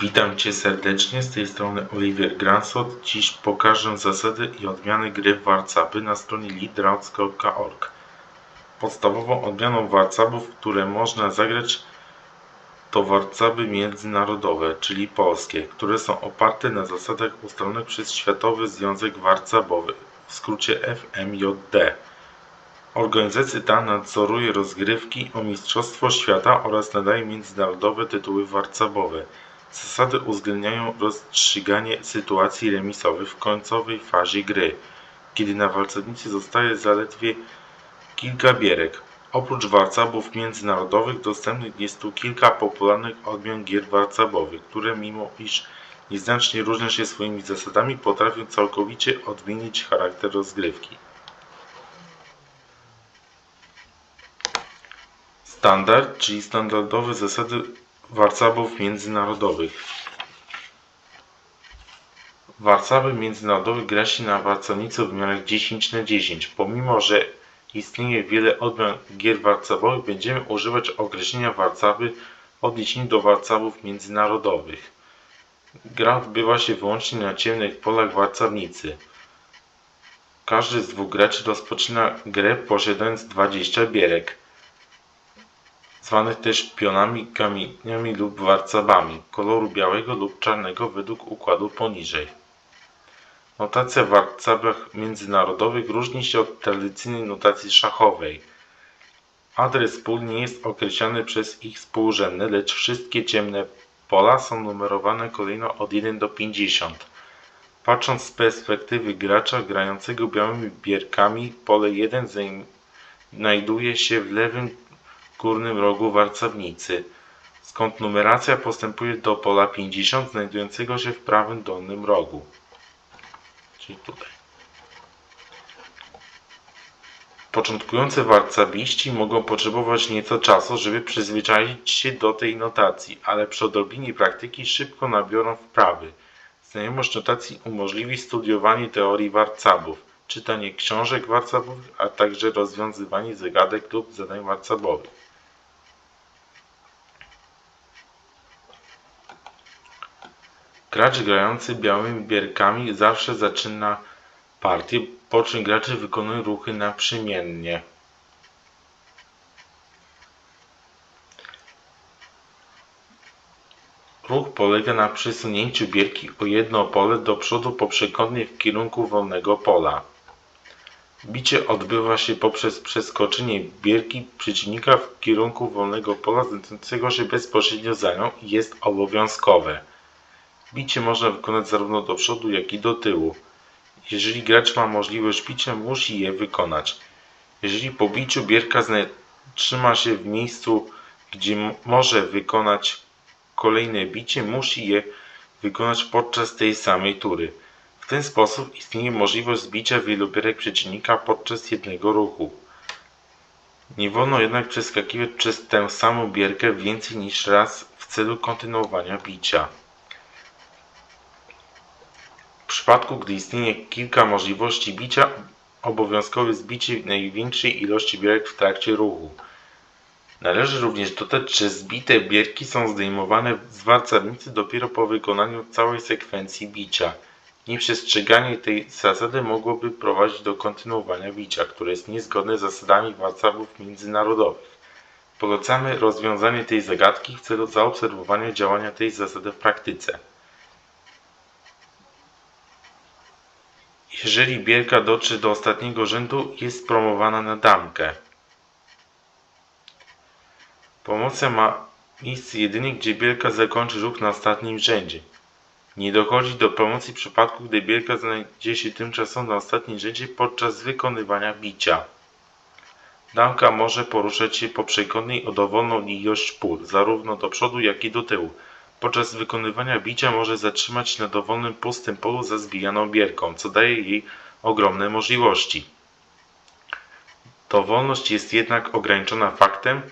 Witam Cię serdecznie, z tej strony Oliver Gransot. Dziś pokażę zasady i odmiany gry w warcaby na stronie leadroutes.org. Podstawową odmianą warcabów, które można zagrać to warcaby międzynarodowe, czyli polskie, które są oparte na zasadach ustalonych przez Światowy Związek Warcabowy, w skrócie FMJD. Organizacja ta nadzoruje rozgrywki o Mistrzostwo Świata oraz nadaje międzynarodowe tytuły warcabowe. Zasady uwzględniają rozstrzyganie sytuacji remisowych w końcowej fazie gry, kiedy na walcownicy zostaje zaledwie kilka bierek. Oprócz warcabów międzynarodowych dostępnych jest tu kilka popularnych odmian gier warcabowych, które mimo iż nieznacznie różnią się swoimi zasadami, potrafią całkowicie odmienić charakter rozgrywki. Standard, czyli standardowe zasady warcabów międzynarodowych. Warcaby międzynarodowe gra się na warcownicy w wymiarach 10 na 10. Pomimo, że istnieje wiele odmian gier warcabowych, będziemy używać określenia warcaby w odniesieniu do warcabów międzynarodowych. Gra odbywa się wyłącznie na ciemnych polach warcownicy. Każdy z dwóch graczy rozpoczyna grę posiadając 20 bierek zwanych też pionami, kamieniami lub warcabami, koloru białego lub czarnego według układu poniżej. Notacja w warcabach międzynarodowych różni się od tradycyjnej notacji szachowej. Adres pól nie jest określany przez ich współrzędne, lecz wszystkie ciemne pola są numerowane kolejno od 1 do 50. Patrząc z perspektywy gracza grającego białymi bierkami, pole 1 znajduje się w lewym górnym rogu warcownicy, skąd numeracja postępuje do pola 50 znajdującego się w prawym dolnym rogu. Czyli tutaj. Początkujący warcabiści mogą potrzebować nieco czasu, żeby przyzwyczaić się do tej notacji, ale przy odrobinie praktyki szybko nabiorą wprawy. Znajomość notacji umożliwi studiowanie teorii warcabów, czytanie książek warcabowych, a także rozwiązywanie zagadek lub zadań warcabowych. Gracz grający białymi bierkami zawsze zaczyna partię, po czym gracze wykonują ruchy naprzemiennie. Ruch polega na przesunięciu bierki o jedno pole do przodu poprzekątnie w kierunku wolnego pola. Bicie odbywa się poprzez przeskoczenie bierki przeciwnika w kierunku wolnego pola znajdującego się bezpośrednio za nią i jest obowiązkowe. Bicie można wykonać zarówno do przodu, jak i do tyłu. Jeżeli gracz ma możliwość bicia, musi je wykonać. Jeżeli po biciu bierka trzyma się w miejscu, gdzie może wykonać kolejne bicie, musi je wykonać podczas tej samej tury. W ten sposób istnieje możliwość zbicia wielu bierek przeciwnika podczas jednego ruchu. Nie wolno jednak przeskakiwać przez tę samą bierkę więcej niż raz w celu kontynuowania bicia. W przypadku gdy istnieje kilka możliwości bicia, obowiązkowe jest bicie największej ilości bierek w trakcie ruchu. Należy również dodać, że zbite bierki są zdejmowane z warcownicy dopiero po wykonaniu całej sekwencji bicia. Nieprzestrzeganie tej zasady mogłoby prowadzić do kontynuowania bicia, które jest niezgodne z zasadami warcabów międzynarodowych. Polecamy rozwiązanie tej zagadki w celu zaobserwowania działania tej zasady w praktyce. Jeżeli bierka dotrze do ostatniego rzędu, jest promowana na damkę. Promocja ma miejsce jedynie, gdzie bierka zakończy ruch na ostatnim rzędzie. Nie dochodzi do promocji w przypadku, gdy bierka znajdzie się tymczasowo na ostatnim rzędzie podczas wykonywania bicia. Damka może poruszać się po przekątnej o dowolną ilość pól, zarówno do przodu, jak i do tyłu. Podczas wykonywania bicia może zatrzymać się na dowolnym pustym polu za bierką, co daje jej ogromne możliwości. Dowolność jest jednak ograniczona faktem,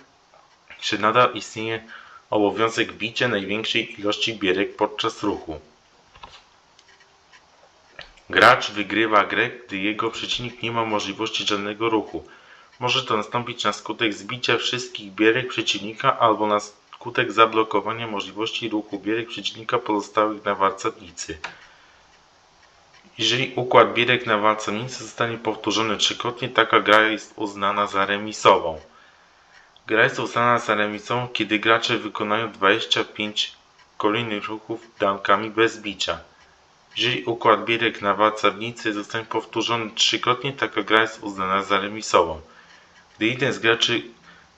że nadal istnieje obowiązek bicia największej ilości bierek podczas ruchu. Gracz wygrywa grę, gdy jego przeciwnik nie ma możliwości żadnego ruchu. Może to nastąpić na skutek zbicia wszystkich bierek przeciwnika albo na wskutek zablokowania możliwości ruchu bierek przeciwnika pozostałych na warcownicy. Jeżeli układ bierek na warcownicy zostanie powtórzony trzykrotnie, taka gra jest uznana za remisową. Gra jest uznana za remisową, kiedy gracze wykonają 25 kolejnych ruchów damkami bez bicia. Jeżeli układ bierek na warcownicy zostanie powtórzony trzykrotnie, taka gra jest uznana za remisową. Gdy jeden z graczy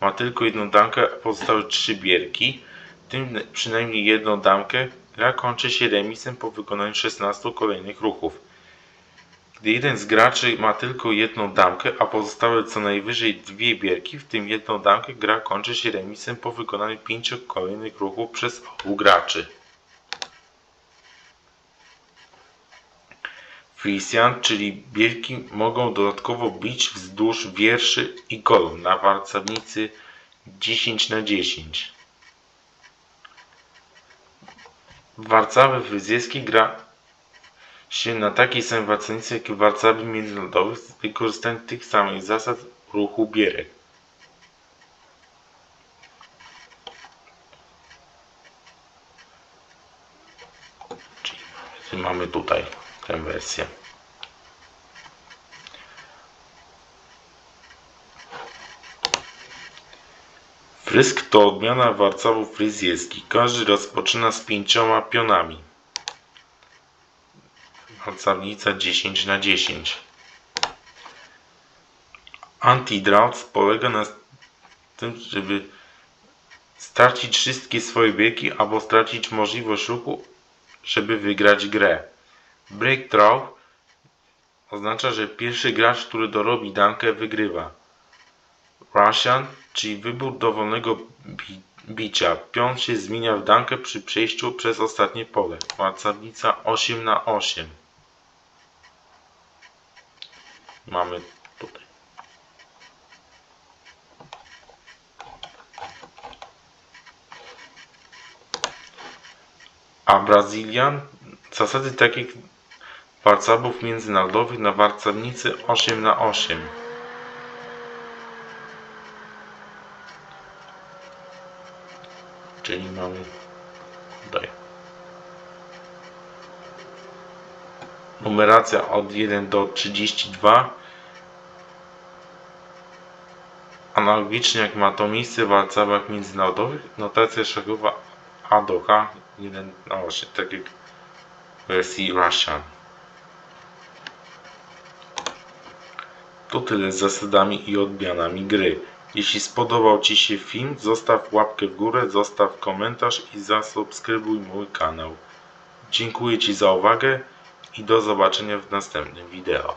ma tylko jedną damkę, a pozostałe trzy bierki, w tym przynajmniej jedną damkę, gra kończy się remisem po wykonaniu 16 kolejnych ruchów. Gdy jeden z graczy ma tylko jedną damkę, a pozostałe co najwyżej dwie bierki, w tym jedną damkę, gra kończy się remisem po wykonaniu pięciu kolejnych ruchów przez obu graczy. Frisian, czyli bierki, mogą dodatkowo bić wzdłuż wierszy i kolumn na warcownicy 10 na 10. W Warszawie fryzjerskiej gra się na takiej samej warcownicy jak i w Warszawie międzynarodowych z wykorzystaniem tych samych zasad ruchu bierek. Czyli mamy tutaj tę wersję. Frysk to odmiana warcowów fryzjerskich. Każdy rozpoczyna z pięcioma pionami. Warcownica 10 na 10. Anti-drought polega na tym, żeby stracić wszystkie swoje biegi albo stracić możliwość ruchu, żeby wygrać grę. Breakthrough oznacza, że pierwszy gracz, który dorobi damkę, wygrywa. Russian, czyli wybór dowolnego bi bicia. Pion się zmienia w damkę przy przejściu przez ostatnie pole. Warcownica 8 na 8. Mamy tutaj. A Brazylian zasady takich warcabów międzynarodowych na warcownicy 8 na 8. Czyli mamy tutaj. Numeracja od 1 do 32. Analogicznie jak ma to miejsce w warcabach międzynarodowych, notacja szachowa A do H 1 na 8, tak jak w wersji Russian. To tyle z zasadami i odmianami gry. Jeśli spodobał Ci się film, zostaw łapkę w górę, zostaw komentarz i zasubskrybuj mój kanał. Dziękuję Ci za uwagę i do zobaczenia w następnym wideo.